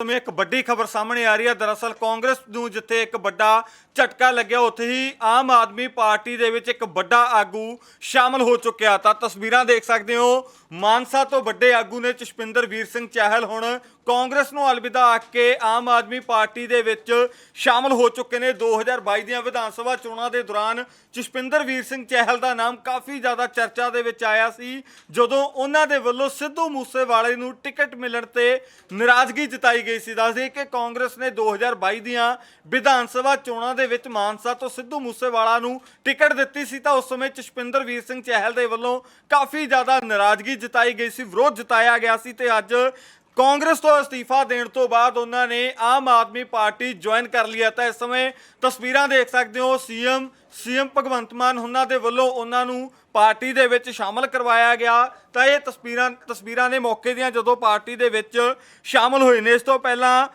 ਸਮੇਂ ਇੱਕ ਵੱਡੀ ਖਬਰ ਸਾਹਮਣੇ ਆ ਰਹੀ ਹੈ। ਦਰਅਸਲ ਕਾਂਗਰਸ ਨੂੰ ਜਿੱਥੇ ਇੱਕ ਵੱਡਾ ਝਟਕਾ ਲੱਗਿਆ, ਉੱਥੇ ਹੀ ਆਮ ਆਦਮੀ ਪਾਰਟੀ ਦੇ ਵਿੱਚ ਇੱਕ ਵੱਡਾ ਆਗੂ ਸ਼ਾਮਲ ਹੋ ਚੁੱਕਿਆ। ਤਾਂ ਤਸਵੀਰਾਂ ਦੇਖ ਸਕਦੇ ਹੋ, ਮਾਨਸਾ ਤੋਂ ਵੱਡੇ ਆਗੂ ਨੇ ਚਸ਼ਪਿੰਦਰ ਵੀਰ ਸਿੰਘ ਚਾਹਲ ਹੁਣ ਕਾਂਗਰਸ ਨੂੰ ਅਲਵਿਦਾ ਆਖ ਕੇ ਆਮ ਆਦਮੀ ਪਾਰਟੀ ਦੇ ਵਿੱਚ ਸ਼ਾਮਲ ਹੋ ਚੁੱਕੇ ਨੇ। 2022 ਦੀਆਂ ਵਿਧਾਨ ਸਭਾ ਚੋਣਾਂ ਦੇ ਦੌਰਾਨ ਚਸ਼ਪਿੰਦਰ ਵੀਰ ਸਿੰਘ ਚਾਹਲ ਦਾ ਨਾਮ ਕਾਫੀ ਜ਼ਿਆਦਾ ਚਰਚਾ ਦੇ ਵਿੱਚ ਆਇਆ ਸੀ, ਜਦੋਂ ਉਹਨਾਂ ਦੇ ਵੱਲੋਂ ਸਿੱਧੂ ਮੂਸੇਵਾਲੇ ਨੂੰ ਟਿਕਟ ਮਿਲਣ ਤੇ ਨਾਰਾਜ਼ਗੀ ਜਤਾਈ ਗਈ ਸੀ। ਦੱਸਦੇ ਕਿ ਕਾਂਗਰਸ ਨੇ 2022 ਦੀਆਂ ਵਿਧਾਨ ਸਭਾ ਚੋਣਾਂ ਦੇ ਵਿੱਚ ਮਾਨਸਾ ਤੋਂ ਸਿੱਧੂ ਮੂਸੇਵਾਲਾ ਨੂੰ ਟਿਕਟ ਦਿੱਤੀ ਸੀ ਤਾਂ ਉਸ ਸਮੇਂ ਚਸ਼ਪਿੰਦਰ ਵੀਰ ਸਿੰਘ ਚਹਿਲ ਦੇ ਵੱਲੋਂ ਕਾਫੀ ਜ਼ਿਆਦਾ ਨਾਰਾਜ਼ਗੀ ਜਤਾਈ ਗਈ ਸੀ, ਵਿਰੋਧ ਜਤਾਇਆ ਗਿਆ ਸੀ ਤੇ ਅੱਜ ਕਾਂਗਰਸ ਤੋਂ ਅਸਤੀਫਾ ਦੇਣ ਤੋਂ ਬਾਅਦ ਉਹਨਾਂ ਨੇ ਆਮ ਆਦਮੀ ਪਾਰਟੀ ਜੁਆਇਨ ਕਰ ਲਿਆ ਤਾਂ ਇਸ ਸਮੇਂ ਤਸਵੀਰਾਂ ਦੇਖ ਸਕਦੇ ਹੋ, ਸੀਐਮ ਸੀਐਮ ਭਗਵੰਤ ਮਾਨ ਉਹਨਾਂ ਦੇ ਵੱਲੋਂ ਉਹਨਾਂ ਨੂੰ ਪਾਰਟੀ ਦੇ ਵਿੱਚ ਸ਼ਾਮਲ ਕਰਵਾਇਆ ਗਿਆ। ਤਾਂ ਇਹ ਤਸਵੀਰਾਂ ਤਸਵੀਰਾਂ ਨੇ ਮੌਕੇ ਦੀਆਂ ਜਦੋਂ ਪਾਰਟੀ ਦੇ ਵਿੱਚ ਸ਼ਾਮਲ ਹੋਏ ਨੇ, ਇਸ ਤੋਂ ਪਹਿਲਾਂ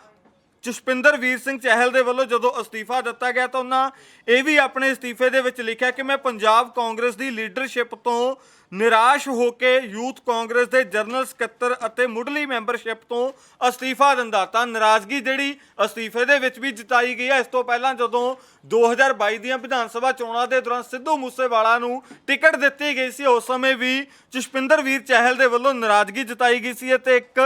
ਜਸਪਿੰਦਰ ਵੀਰ ਸਿੰਘ ਚਹਿਲ ਦੇ ਵੱਲੋਂ ਜਦੋਂ ਅਸਤੀਫਾ ਦਿੱਤਾ ਗਿਆ ਤਾਂ ਉਹਨਾਂ ਇਹ ਵੀ ਆਪਣੇ ਅਸਤੀਫੇ ਦੇ ਵਿੱਚ ਲਿਖਿਆ ਕਿ ਮੈਂ ਪੰਜਾਬ ਕਾਂਗਰਸ ਦੀ ਲੀਡਰਸ਼ਿਪ ਤੋਂ ਨਿਰਾਸ਼ ਹੋ ਕੇ ਯੂਥ ਕਾਂਗਰਸ ਦੇ ਜਨਰਲ ਸਕੱਤਰ ਅਤੇ ਮੁੱਢਲੀ ਮੈਂਬਰਸ਼ਿਪ ਤੋਂ ਅਸਤੀਫਾ ਦਿੰਦਾ ਤਾਂ ਨਾਰਾਜ਼ਗੀ ਜਿਹੜੀ ਅਸਤੀਫੇ ਦੇ ਵਿੱਚ ਵੀ ਜਤਾਈ ਗਈ ਹੈ। ਇਸ ਤੋਂ ਪਹਿਲਾਂ ਜਦੋਂ 2022 ਦੀਆਂ ਵਿਧਾਨ ਸਭਾ ਚੋਣਾਂ ਦੇ ਦੌਰਾਨ ਸਿੱਧੂ ਮੂਸੇਵਾਲਾ ਨੂੰ ਟਿਕਟ ਦਿੱਤੀ ਗਈ ਸੀ, ਉਸ ਸਮੇਂ ਵੀ ਜਸਪਿੰਦਰ ਵੀਰ ਚਹਿਲ ਦੇ ਵੱਲੋਂ ਨਾਰਾਜ਼ਗੀ ਜਤਾਈ ਗਈ ਸੀ ਅਤੇ ਇੱਕ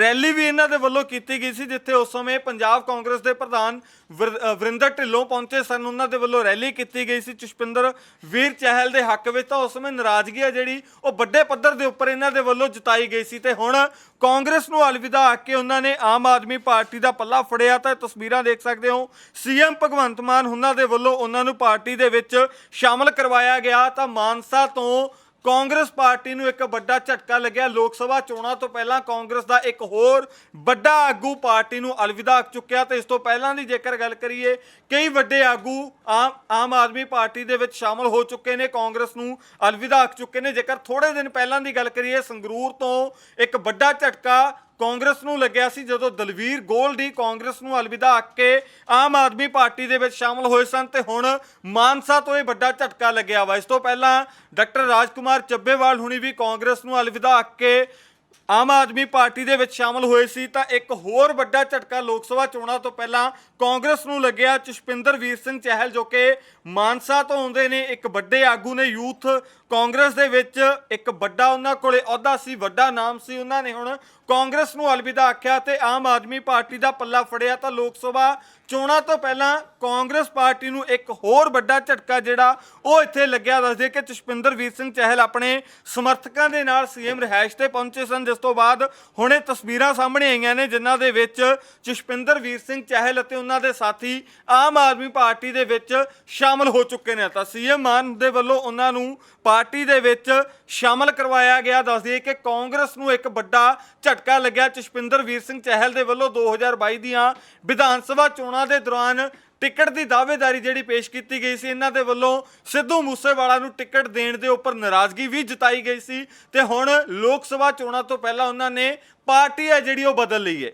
ਰੈਲੀ ਵੀ ਇਹਨਾਂ ਦੇ ਵੱਲੋਂ ਕੀਤੀ ਗਈ ਸੀ, ਜਿੱਥੇ ਉਸ ਸਮੇਂ ਪੰਜਾਬ ਕਾਂਗਰਸ ਦੇ ਪ੍ਰਧਾਨ ਵਰ- ਵਰਿੰਦਰ ਢਿੱਲੋਂ ਪਹੁੰਚੇ ਸਨ। ਉਹਨਾਂ ਦੇ ਵੱਲੋਂ ਰੈਲੀ ਕੀਤੀ ਗਈ ਸੀ। ਜਸਪਿੰਦਰ ਵੀਰ ਚਹਿਲ ਦੇ ਹੱਕ ਵਿੱਚ ਤਾਂ ਉਸ ਸਮੇਂ ਨਾਰਾਜ਼ਗੀ ਹੈ ਜਿਹੜੀ ਉਹ ਵੱਡੇ ਪੱਧਰ ਦੇ ਉੱਪਰ ਇਹਨਾਂ ਦੇ ਵੱਲੋਂ ਜਤਾਈ ਗਈ ਸੀ ਤੇ ਹੁਣ ਕਾਂਗਰਸ ਨੂੰ ਅਲਵਿਦਾ ਆਖ ਕੇ ਉਹਨਾਂ ਨੇ ਆਮ ਆਦਮੀ ਪਾਰਟੀ ਦਾ ਪੱਲਾ ਫੜਿਆ ਤਾਂ ਤਸਵੀਰਾਂ ਦੇਖ ਸਕਦੇ ਹੋ। ਸੀਐਮ ਭਗਵੰਤ ਮਾਨ ਉਹਨਾਂ ਦੇ ਵੱਲੋਂ ਉਹਨਾਂ ਨੂੰ ਪਾਰਟੀ ਦੇ ਵਿੱਚ ਸ਼ਾਮਲ ਕਰਵਾਇਆ ਗਿਆ ਤਾਂ ਮਾਨਸਾ ਤੋਂ ਕਾਂਗਰਸ ਪਾਰਟੀ ਨੂੰ ਇੱਕ ਵੱਡਾ ਝਟਕਾ ਲੱਗਿਆ। ਲੋਕ ਸਭਾ ਚੋਣਾਂ ਤੋਂ ਪਹਿਲਾਂ ਕਾਂਗਰਸ ਦਾ ਇੱਕ ਹੋਰ ਵੱਡਾ ਆਗੂ ਪਾਰਟੀ ਨੂੰ ਅਲਵਿਦਾ ਆਖ ਚੁੱਕਿਆ ਤੇ ਇਸ ਤੋਂ ਪਹਿਲਾਂ ਦੀ ਜੇਕਰ ਗੱਲ ਕਰੀਏ, ਕਈ ਵੱਡੇ ਆਗੂ ਆਮ ਆਮ ਆਦਮੀ ਪਾਰਟੀ ਦੇ ਵਿੱਚ ਸ਼ਾਮਲ ਹੋ ਚੁੱਕੇ ਨੇ, ਕਾਂਗਰਸ ਨੂੰ ਅਲਵਿਦਾ ਆਖ ਚੁੱਕੇ ਨੇ। ਜੇਕਰ ਥੋੜੇ ਦਿਨ ਪਹਿਲਾਂ ਦੀ ਗੱਲ ਕਰੀਏ, ਸੰਗਰੂਰ ਤੋਂ ਇੱਕ ਵੱਡਾ ਝਟਕਾ ਕਾਂਗਰਸ ਨੂੰ ਲੱਗਿਆ ਸੀ ਜਦੋਂ ਦਲਵੀਰ ਗੋਲਡੀ ਕਾਂਗਰਸ ਨੂੰ ਅਲਵਿਦਾ ਆਖ ਕੇ ਆਮ ਆਦਮੀ ਪਾਰਟੀ ਦੇ ਵਿੱਚ ਸ਼ਾਮਲ ਹੋਏ ਸਨ ਤੇ ਹੁਣ ਮਾਨਸਾ ਤੋਂ ਇਹ ਵੱਡਾ ਝਟਕਾ ਲੱਗਿਆ ਵਾ। ਇਸ ਤੋਂ ਪਹਿਲਾਂ ਡਾਕਟਰ ਰਾਜਕੁਮਾਰ ਚੱਬੇਵਾਲ ਹੁਣੀ ਵੀ ਕਾਂਗਰਸ ਨੂੰ ਅਲਵਿਦਾ ਆਖ ਕੇ ਆਮ ਆਦਮੀ ਪਾਰਟੀ ਦੇ ਵਿੱਚ ਸ਼ਾਮਲ ਹੋਏ ਸੀ ਤਾਂ ਇੱਕ ਹੋਰ ਵੱਡਾ ਝਟਕਾ ਲੋਕ ਸਭਾ ਚੋਣਾਂ ਤੋਂ ਪਹਿਲਾਂ ਕਾਂਗਰਸ ਨੂੰ ਲੱਗਿਆ। ਚਸ਼ਪਿੰਦਰ ਵੀਰ ਸਿੰਘ ਚਹਿਲ ਜੋ ਕਿ ਮਾਨਸਾ ਤੋਂ ਆਉਂਦੇ ਨੇ, ਇੱਕ ਵੱਡੇ ਆਗੂ ਨੇ ਯੂਥ ਕਾਂਗਰਸ ਦੇ ਵਿੱਚ, ਇੱਕ ਵੱਡਾ ਉਹਨਾਂ ਕੋਲੇ, ਅਹੁਦਾ ਸੀ, ਵੱਡਾ ਨਾਮ ਸੀ ਉਹਨਾਂ ਨੇ ਹੁਣ ਕਾਂਗਰਸ ਨੂੰ ਅਲਵਿਦਾ ਆਖਿਆ ਤੇ ਆਮ ਆਦਮੀ ਪਾਰਟੀ ਦਾ ਪੱਲਾ ਫੜਿਆ ਤਾਂ ਲੋਕ ਸਭਾ ਚੋਣਾਂ ਤੋਂ ਪਹਿਲਾਂ ਕਾਂਗਰਸ ਪਾਰਟੀ ਨੂੰ ਇੱਕ ਹੋਰ ਵੱਡਾ ਝਟਕਾ ਜਿਹੜਾ ਉਹ ਇੱਥੇ ਲੱਗਿਆ। ਦੱਸਦੇ ਕਿ ਚਸ਼ਪਿੰਦਰ ਵੀਰ ਸਿੰਘ ਚਹਿਲ ਆਪਣੇ ਸਮਰਥਕਾਂ ਦੇ ਨਾਲ ਸੀਐਮ ਰਿਹਾਇਸ਼ ਤੇ ਪਹੁੰਚੇ ਸਨ ਜਿਸ ਤੋਂ ਬਾਅਦ ਹੁਣ ਇਹ ਤਸਵੀਰਾਂ ਸਾਹਮਣੇ ਆਈਆਂ ਨੇ, ਜਿਨ੍ਹਾਂ ਦੇ ਵਿੱਚ ਚਸ਼ਪਿੰਦਰ ਵੀਰ ਸਿੰਘ ਚਹਿਲ ਅਤੇ ਉਹਨਾਂ ਦੇ ਸਾਥੀ ਆਮ ਆਦਮੀ ਪਾਰਟੀ ਦੇ ਵਿੱਚ ਸ਼ਾਮਲ ਹੋ ਚੁੱਕੇ ਨੇ। ਤਾਂ ਸੀਐਮ ਮਾਨ ਦੇ ਵੱਲੋਂ ਉਹਨਾਂ ਨੂੰ ਪਾਰਟੀ ਦੇ ਵਿੱਚ ਸ਼ਾਮਲ ਕਰਵਾਇਆ ਗਿਆ। ਦੱਸ ਦਈਏ ਕਿ ਕਾਂਗਰਸ ਨੂੰ ਇੱਕ ਵੱਡਾ ਝਟਕਾ ਲੱਗਿਆ। ਚਸ਼ਪਿੰਦਰ ਵੀਰ ਸਿੰਘ ਚਹਿਲ ਦੇ ਵੱਲੋਂ 2022 ਦੀਆਂ ਵਿਧਾਨ ਸਭਾ ਚੋਣਾਂ ਦੇ ਦੌਰਾਨ ਟਿਕਟ ਦੀ ਦਾਅਵੇਦਾਰੀ ਜਿਹੜੀ ਪੇਸ਼ ਕੀਤੀ ਗਈ ਸੀ, ਇਹਨਾਂ ਦੇ ਵੱਲੋਂ ਸਿੱਧੂ ਮੂਸੇਵਾਲਾ ਨੂੰ ਟਿਕਟ ਦੇਣ ਦੇ ਉੱਪਰ ਨਾਰਾਜ਼ਗੀ ਵੀ ਜਤਾਈ ਗਈ ਸੀ ਤੇ ਹੁਣ ਲੋਕ ਸਭਾ ਚੋਣਾਂ ਤੋਂ ਪਹਿਲਾਂ ਉਹਨਾਂ ਨੇ ਪਾਰਟੀ ਹੈ ਜਿਹੜੀ ਉਹ ਬਦਲ ਲਈ ਹੈ।